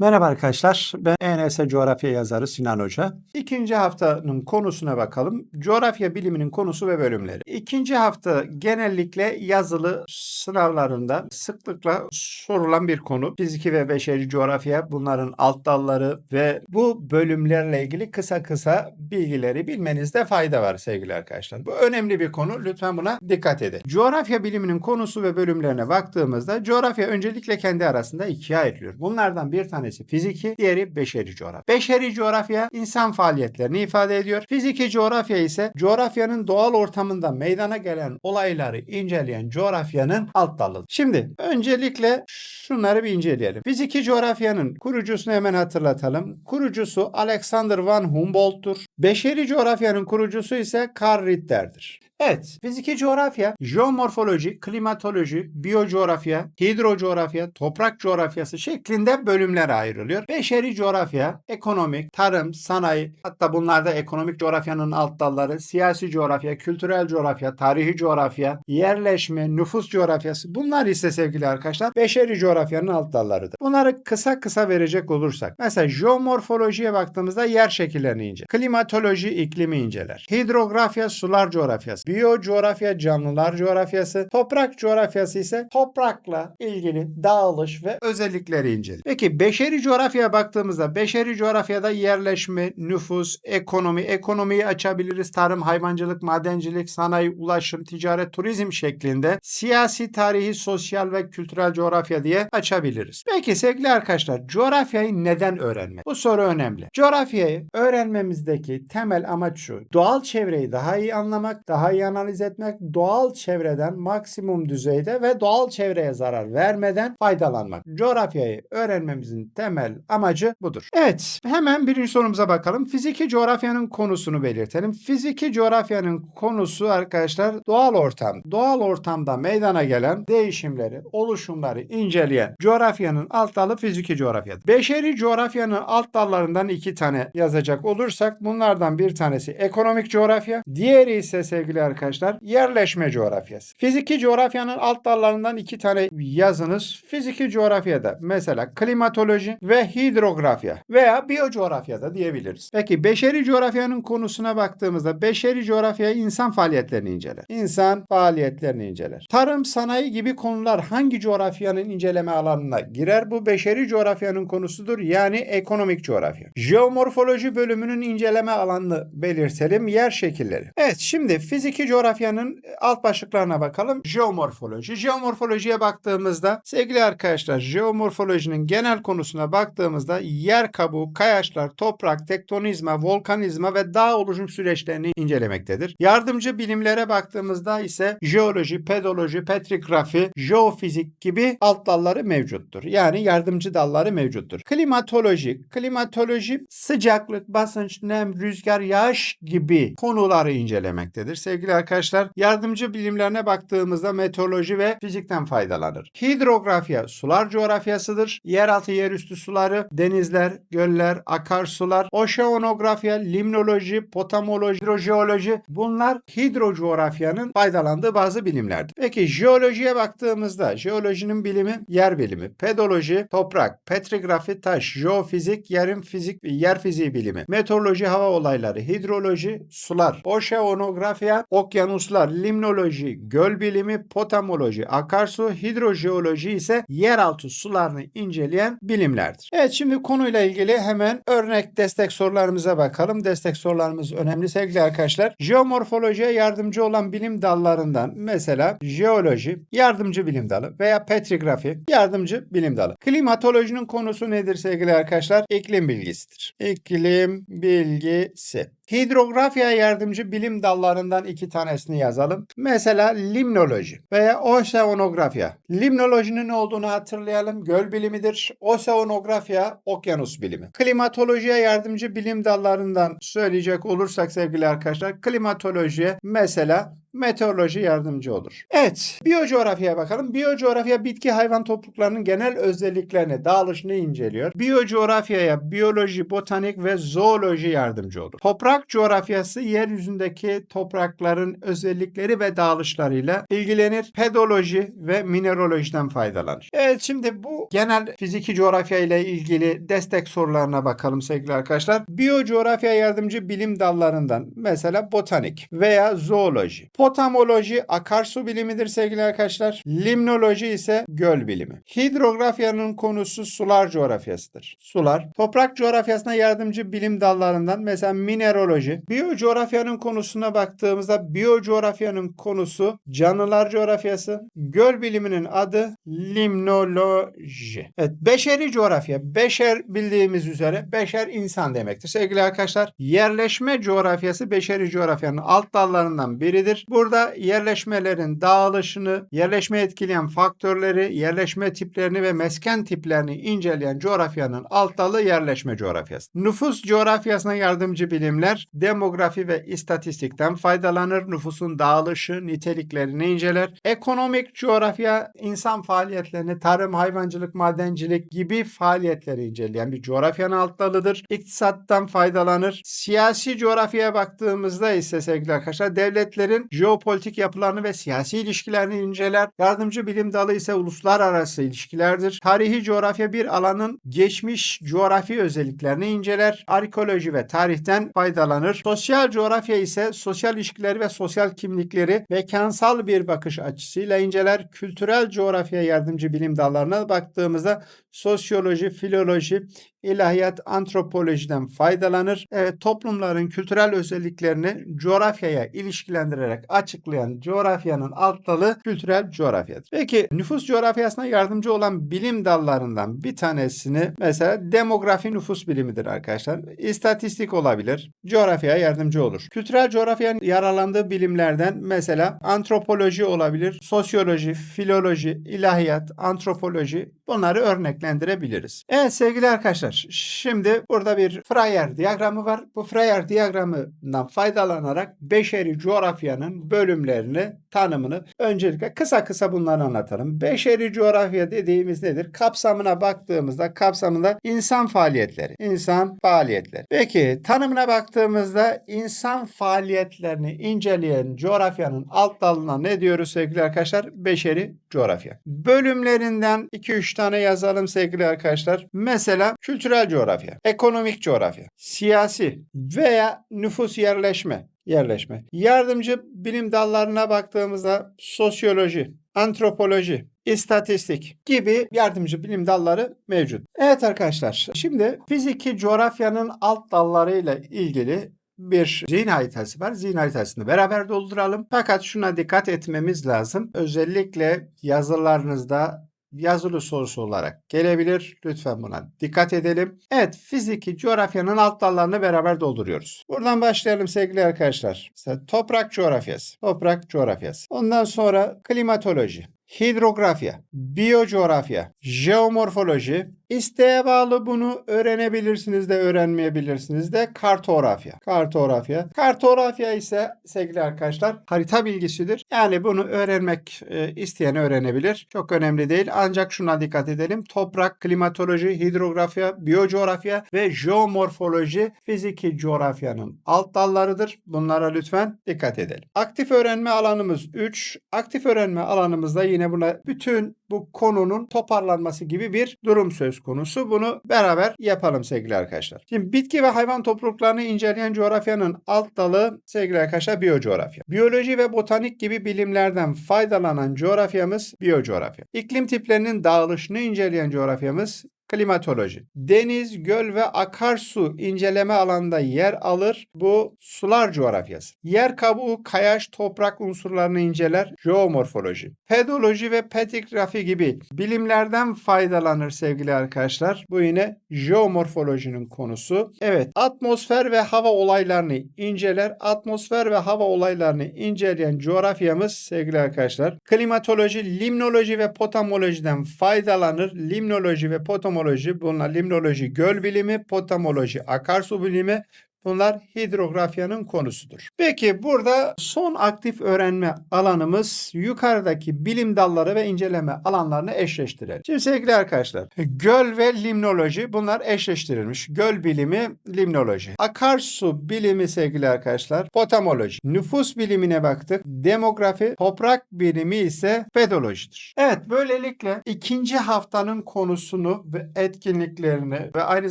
Merhaba arkadaşlar, ben ENS Coğrafya yazarı Sinan Hoca. İkinci haftanın konusuna bakalım. Coğrafya biliminin konusu ve bölümleri. İkinci hafta genellikle yazılı sınavlarında sıklıkla sorulan bir konu. Fiziki ve beşeri coğrafya, bunların alt dalları ve bu bölümlerle ilgili kısa kısa bilgileri bilmenizde fayda var sevgili arkadaşlar. Bu önemli bir konu. Lütfen buna dikkat edin. Coğrafya biliminin konusu ve bölümlerine baktığımızda coğrafya öncelikle kendi arasında ikiye ayrılıyor. Bunlardan bir tanesi fiziki, diğeri beşeri coğrafya. Beşeri coğrafya insan faaliyetlerini ifade ediyor. Fiziki coğrafya ise coğrafyanın doğal ortamında meydana gelen olayları inceleyen coğrafyanın alt dalıdır. Şimdi öncelikle şunları bir inceleyelim. Fiziki coğrafyanın kurucusunu hemen hatırlatalım. Kurucusu Alexander von Humboldt'tur. Beşeri coğrafyanın kurucusu ise Karl Ritter'dir. Evet, fiziki coğrafya, jeomorfoloji, klimatoloji, biyocoğrafya, hidrocoğrafya, toprak coğrafyası şeklinde bölümlere ayrılıyor. Beşeri coğrafya, ekonomik, tarım, sanayi, hatta bunlarda ekonomik coğrafyanın alt dalları, siyasi coğrafya, kültürel coğrafya, tarihi coğrafya, yerleşme, nüfus coğrafyası bunlar ise sevgili arkadaşlar beşeri coğrafyanın alt dallarıdır. Bunları kısa kısa verecek olursak, mesela jeomorfolojiye baktığımızda yer şekillerini inceler. Klimatoloji iklimi inceler. Hidrografya sular coğrafyası. Biyo coğrafya canlılar coğrafyası. Toprak coğrafyası ise toprakla ilgili dağılış ve özellikleri inceler. Peki beşeri coğrafyaya baktığımızda beşeri coğrafyada yerleşme, nüfus, ekonomi, ekonomiyi açabiliriz. Tarım, hayvancılık, madencilik, sanayi, ulaşım, ticaret, turizm şeklinde siyasi, tarihi, sosyal ve kültürel coğrafya diye açabiliriz. Peki sevgili arkadaşlar coğrafyayı neden öğrenmek? Bu soru önemli. Coğrafyayı öğrenmemizdeki temel amaç şu. Doğal çevreyi daha iyi anlamak, daha iyi analiz etmek, doğal çevreden maksimum düzeyde ve doğal çevreye zarar vermeden faydalanmak. Coğrafyayı öğrenmemizin temel amacı budur. Evet, hemen birinci sorumuza bakalım. Fiziki coğrafyanın konusunu belirtelim. Fiziki coğrafyanın konusu arkadaşlar doğal ortam. Doğal ortamda meydana gelen değişimleri, oluşumları inceleyen coğrafyanın alt dalı fiziki coğrafyadır. Beşeri coğrafyanın alt dallarından iki tane yazacak olursak bunlardan bir tanesi ekonomik coğrafya, diğeri ise sevgili arkadaşlar yerleşme coğrafyası. Fiziki coğrafyanın alt dallarından iki tane yazınız. Fiziki coğrafyada mesela klimatoloji ve hidrografya veya biyocoğrafyada diyebiliriz. Peki beşeri coğrafyanın konusuna baktığımızda beşeri coğrafya insan faaliyetlerini inceler. İnsan faaliyetlerini inceler. Tarım, sanayi gibi konular hangi coğrafyanın inceleme alanına girer? Bu beşeri coğrafyanın konusudur. Yani ekonomik coğrafya. Jeomorfoloji bölümünün inceleme alanını belirtelim. Yer şekilleri. Evet şimdi fiziki coğrafyanın alt başlıklarına bakalım. Jeomorfoloji. Jeomorfolojiye baktığımızda sevgili arkadaşlar jeomorfolojinin genel konusuna baktığımızda yer kabuğu, kayaçlar, toprak, tektonizma, volkanizma ve dağ oluşum süreçlerini incelemektedir. Yardımcı bilimlere baktığımızda ise jeoloji, pedoloji, petrigrafi, jeofizik gibi alt dalları mevcuttur. Yani yardımcı dalları mevcuttur. Klimatoloji, klimatoloji sıcaklık, basınç, nem, rüzgar, yağış gibi konuları incelemektedir. Sevgili arkadaşlar yardımcı bilimlerine baktığımızda meteoroloji ve fizikten faydalanır. Hidrografya sular coğrafyasıdır. Yeraltı yerüstü suları, denizler, göller, akarsular, oşeanografya, limnoloji, potamoloji, hidrojeoloji bunlar hidrocoğrafyanın faydalandığı bazı bilimlerdir. Peki jeolojiye baktığımızda jeolojinin bilimi yer bilimi, pedoloji toprak, petrigrafi taş, jeofizik yerin fizik yer fiziği bilimi, meteoroloji hava olayları, hidroloji sular, oşeanografya okyanuslar, limnoloji göl bilimi, potamoloji akarsu, hidrojeoloji ise yeraltı sularını inceleyen bilimlerdir. Evet şimdi konuyla ilgili hemen örnek destek sorularımıza bakalım. Destek sorularımız önemli sevgili arkadaşlar. Jeomorfolojiye yardımcı olan bilim dallarından mesela jeoloji yardımcı bilim dalı veya petrigrafi yardımcı bilim dalı. Klimatolojinin konusu nedir sevgili arkadaşlar? İklim bilgisidir. İklim bilgisi. Hidrografya yardımcı bilim dallarından iki tanesini yazalım. Mesela limnoloji veya oseanografya. Limnolojinin ne olduğunu hatırlayalım. Göl bilimidir. Oseanografya okyanus bilimi. Klimatolojiye yardımcı bilim dallarından söyleyecek olursak sevgili arkadaşlar klimatolojiye mesela Meteoroloji yardımcı olur. Evet, biyocoğrafyaya bakalım. Biyocoğrafya bitki hayvan topluluklarının genel özelliklerini, dağılışını inceliyor. Biyocoğrafyaya biyoloji, botanik ve zooloji yardımcı olur. Toprak coğrafyası yeryüzündeki toprakların özellikleri ve dağılışlarıyla ilgilenir. Pedoloji ve mineralojiden faydalanır. Evet şimdi bu genel fiziki coğrafya ile ilgili destek sorularına bakalım sevgili arkadaşlar. Biyocoğrafya yardımcı bilim dallarından mesela botanik veya zooloji. Potamoloji akarsu bilimidir sevgili arkadaşlar. Limnoloji ise göl bilimi. Hidrografyanın konusu sular coğrafyasıdır. Sular. Toprak coğrafyasına yardımcı bilim dallarından mesela mineraloji. Biyocoğrafyanın konusuna baktığımızda biyocoğrafyanın konusu canlılar coğrafyası. Göl biliminin adı limnoloji. Evet, beşeri coğrafya. Beşer bildiğimiz üzere beşer insan demektir. Sevgili arkadaşlar, yerleşme coğrafyası beşeri coğrafyanın alt dallarından biridir. Burada yerleşmelerin dağılışını, yerleşme etkileyen faktörleri, yerleşme tiplerini ve mesken tiplerini inceleyen coğrafyanın alt dalı yerleşme coğrafyası. Nüfus coğrafyasına yardımcı bilimler demografi ve istatistikten faydalanır. Nüfusun dağılışı, niteliklerini inceler. Ekonomik coğrafya insan faaliyetlerini, tarım, hayvancılık, madencilik gibi faaliyetleri inceleyen bir coğrafyanın alt dalıdır. İktisattan faydalanır. Siyasi coğrafyaya baktığımızda ise sevgili arkadaşlar devletlerin jeopolitik yapılarını ve siyasi ilişkilerini inceler. Yardımcı bilim dalı ise uluslararası ilişkilerdir. Tarihi coğrafya bir alanın geçmiş coğrafi özelliklerini inceler. Arkeoloji ve tarihten faydalanır. Sosyal coğrafya ise sosyal ilişkileri ve sosyal kimlikleri mekansal bir bakış açısıyla inceler. Kültürel coğrafya yardımcı bilim dallarına baktığımızda sosyoloji, filoloji, ilahiyat, antropolojiden faydalanır. Evet, toplumların kültürel özelliklerini coğrafyaya ilişkilendirerek açıklayan coğrafyanın alt dalı kültürel coğrafyadır. Peki nüfus coğrafyasına yardımcı olan bilim dallarından bir tanesini mesela demografi nüfus bilimidir arkadaşlar. İstatistik olabilir. Coğrafyaya yardımcı olur. Kültürel coğrafyanın yararlandığı bilimlerden mesela antropoloji olabilir, sosyoloji, filoloji, ilahiyat, antropoloji bunları örneklendirebiliriz. Evet sevgili arkadaşlar şimdi burada bir Freyer diyagramı var. Bu Freyer diyagramından faydalanarak beşeri coğrafyanın bölümlerini, tanımını öncelikle kısa kısa bunları anlatalım. Beşeri coğrafya dediğimiz nedir? Kapsamına baktığımızda kapsamında insan faaliyetleri. İnsan faaliyetleri. Peki tanımına baktığımızda insan faaliyetlerini inceleyen coğrafyanın alt dalına ne diyoruz sevgili arkadaşlar? Beşeri coğrafya. Bölümlerinden 2-3 tane yazalım sevgili arkadaşlar. Mesela kültürel coğrafya, ekonomik coğrafya, siyasi veya nüfus yerleşme, yerleşme. Yardımcı bilim dallarına baktığımızda sosyoloji, antropoloji, istatistik gibi yardımcı bilim dalları mevcut. Evet arkadaşlar şimdi fiziki coğrafyanın alt dallarıyla ilgili bir zihin haritası var. Zihin haritasını beraber dolduralım. Fakat şuna dikkat etmemiz lazım. Özellikle yazılarınızda yazılı sorusu olarak gelebilir. Lütfen buna dikkat edelim. Evet fiziki coğrafyanın alt dallarını beraber dolduruyoruz. Buradan başlayalım sevgili arkadaşlar. Mesela toprak coğrafyası. Toprak coğrafyası. Ondan sonra klimatoloji. Hidrografya, biyocoğrafya, jeomorfoloji, isteğe bağlı bunu öğrenebilirsiniz de öğrenmeyebilirsiniz de kartografya. Kartografya. Kartografya ise sevgili arkadaşlar harita bilgisidir. Yani bunu öğrenmek e, isteyen öğrenebilir. Çok önemli değil. Ancak şuna dikkat edelim. Toprak, klimatoloji, hidrografya, biyocoğrafya ve jeomorfoloji fiziki coğrafyanın alt dallarıdır. Bunlara lütfen dikkat edelim. Aktif öğrenme alanımız 3. Aktif öğrenme alanımızda yine buna bütün bu konunun toparlanması gibi bir durum söz konusu. Bunu beraber yapalım sevgili arkadaşlar. Şimdi bitki ve hayvan topluluklarını inceleyen coğrafyanın alt dalı sevgili arkadaşlar biyocoğrafya. Biyoloji ve botanik gibi bilimlerden faydalanan coğrafyamız biyocoğrafya. İklim tiplerinin dağılışını inceleyen coğrafyamız klimatoloji. Deniz, göl ve akarsu inceleme alanında yer alır. Bu sular coğrafyası. Yer kabuğu, kayaç, toprak unsurlarını inceler. Jeomorfoloji. Pedoloji ve petrografi gibi bilimlerden faydalanır sevgili arkadaşlar. Bu yine jeomorfolojinin konusu. Evet, atmosfer ve hava olaylarını inceler. Atmosfer ve hava olaylarını inceleyen coğrafyamız sevgili arkadaşlar. Klimatoloji, limnoloji ve potamolojiden faydalanır. Limnoloji ve potamoloji bunlar limnoloji göl bilimi, potamoloji akarsu bilimi, Bunlar hidrografyanın konusudur. Peki burada son aktif öğrenme alanımız yukarıdaki bilim dalları ve inceleme alanlarını eşleştirelim. Şimdi sevgili arkadaşlar göl ve limnoloji bunlar eşleştirilmiş. Göl bilimi limnoloji. Akarsu bilimi sevgili arkadaşlar potamoloji. Nüfus bilimine baktık. Demografi. Toprak bilimi ise pedolojidir. Evet böylelikle ikinci haftanın konusunu ve etkinliklerini ve aynı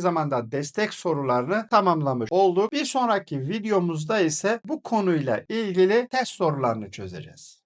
zamanda destek sorularını tamamlamış olduk. Bir sonraki videomuzda ise bu konuyla ilgili test sorularını çözeceğiz.